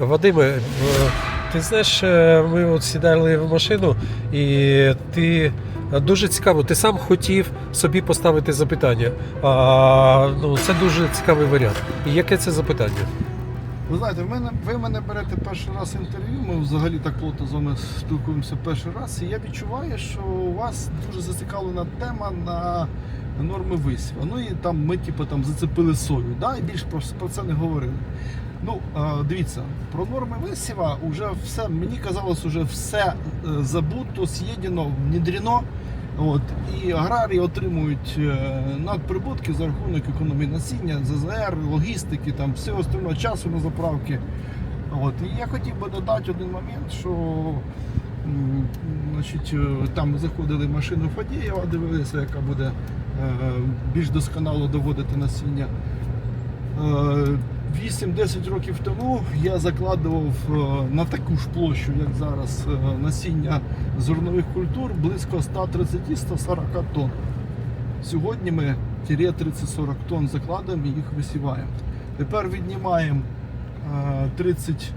Вадиме, е, ти знаєш, е, ми от сідали в машину, і ти е, дуже цікаво, ти сам хотів собі поставити запитання. А, ну, це дуже цікавий варіант. І яке це запитання? Ви знаєте, мене, ви мене берете перший раз інтерв'ю, ми взагалі так плотно з вами спілкуємося перший раз, і я відчуваю, що у вас дуже зацікавлена тема на норми висіву. Ну і там ми типу, там зацепили сою, да? і більше про, про це не говорили. Ну, дивіться, про норми висіва вже все, мені казалось, вже все е, забуто, з'єднано, внедрено. От, і аграрії отримують е, надприбутки за рахунок економії насіння, ЗЗР, логістики, там все остального часу на заправки. От, і я хотів би додати один момент, що значить, е, там заходили машину Фадієва, дивилися, яка буде е, більш досконало доводити насіння. Е, 8-10 років тому я закладував е, на таку ж площу, як зараз, е, насіння зернових культур близько 130-140 тонн. Сьогодні ми тіре 30-40 тонн закладаємо і їх висіваємо. Тепер віднімаємо е, 30,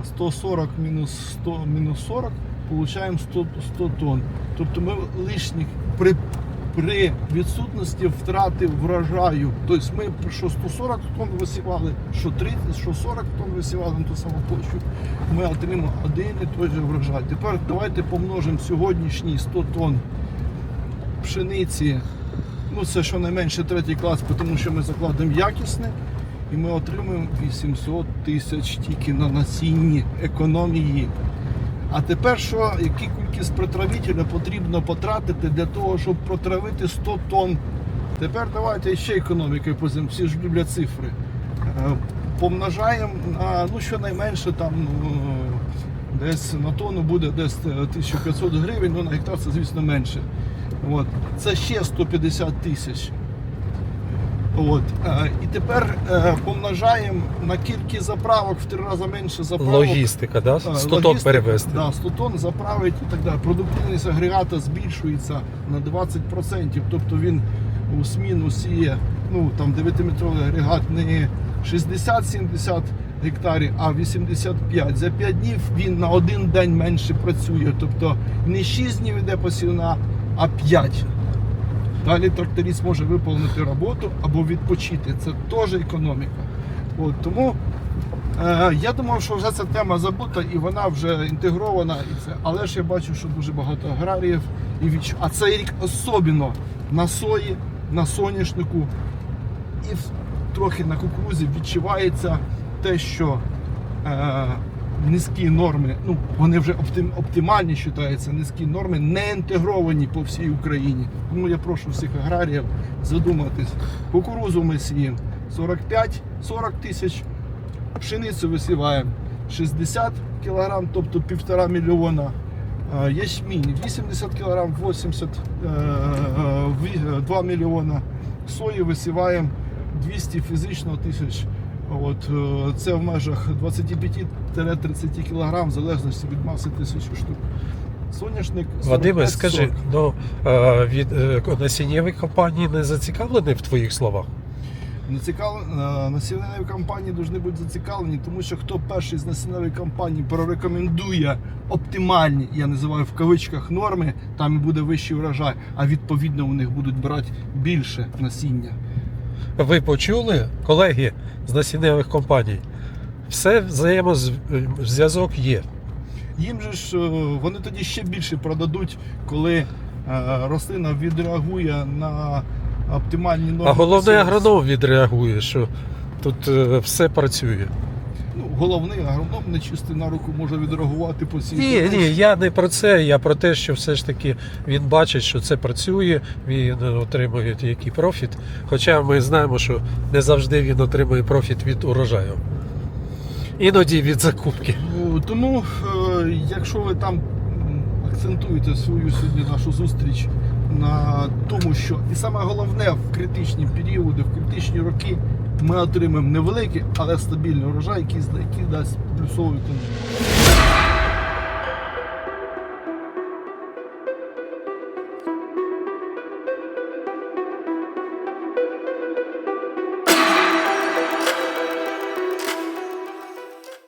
е, 140 мінус 100 мінус 40, получаємо 100, 100 тонн. Тобто ми лишніх при при відсутності втрати врожаю. Тобто ми що 140 тонн висівали, що 30, що 40 тонн висівали на ту саму площу, ми отримали один і той же врожай. Тепер давайте помножимо сьогоднішні 100 тонн пшениці. Ну це щонайменше третій клас, тому що ми закладемо якісне. І ми отримуємо 800 тисяч тільки на насінні економії. А тепер що, які кількість протравителя потрібно потратити для того, щоб протравити 100 тонн? Тепер давайте ще економікою позим, всі ж люблять цифри. Е, Помножаємо на ну, щонайменше там ну, десь на тонну буде десь е, 1500 гривень, ну на гектар це, звісно, менше. От. Це ще 150 тисяч. От. Е, І тепер е, помножаємо на кількість заправок в три рази менше заправок. Логістика, да? Е, 100 тонн перевезти. Да, 100 тонн заправить і так далі. Продуктивність агрегата збільшується на 20%. Тобто він у сміну сіє ну, там 9-метровий агрегат не 60-70 гектарів, а 85. За 5 днів він на один день менше працює. Тобто не 6 днів йде посівна, а 5. Далі тракторист може виповнити роботу або відпочити. Це теж економіка. От, тому е, я думав, що вже ця тема забута і вона вже інтегрована. І це. Але ж я бачу, що дуже багато аграріїв і відч... А цей рік особливо на сої, на соняшнику і трохи на кукурузі відчувається те, що е, низькі норми, ну вони вже оптим, оптимальні вважаються, низькі норми не інтегровані по всій Україні. Тому я прошу всіх аграріїв задуматись. Кукурузу ми сіємо 45-40 тисяч, пшеницю висіваємо 60 кг, тобто півтора мільйона. Е, Ячмінь 80 кг, 80 е, е, 2 мільйона. Сої висіваємо 200 фізично тисяч. От, е, це в межах 25-30 кг, в залежності від маси тисячі штук. Соняшник Вадиме, скажи, ну е, від е, насіннєві компанії не зацікавлені в твоїх словах? Насінневі компанії повинні бути зацікавлені, тому що хто перший з насінневої компанії прорекомендує оптимальні, я називаю в кавичках норми, там і буде вищий врожай, а відповідно у них будуть брати більше насіння. Ви почули, колеги з насінневих компаній? Все взаємозв'язок є. Їм же ж е, вони тоді ще більше продадуть, коли е, рослина відреагує на оптимальні норми. А посіву. агроном відреагує, що тут е, все працює. Головний агроном нечистий на руку може відреагувати по всій Ні, ні, я не про це. Я про те, що все ж таки він бачить, що це працює, він отримує який профіт. Хоча ми знаємо, що не завжди він отримує профіт від урожаю. Іноді від закупки. Ну, Тому, е, якщо ви там акцентуєте свою сьогодні нашу зустріч на тому, що і саме головне в критичні періоди, в критичні роки ми отримаємо невеликий, але стабільний урожай, який, який дасть плюсову економіку.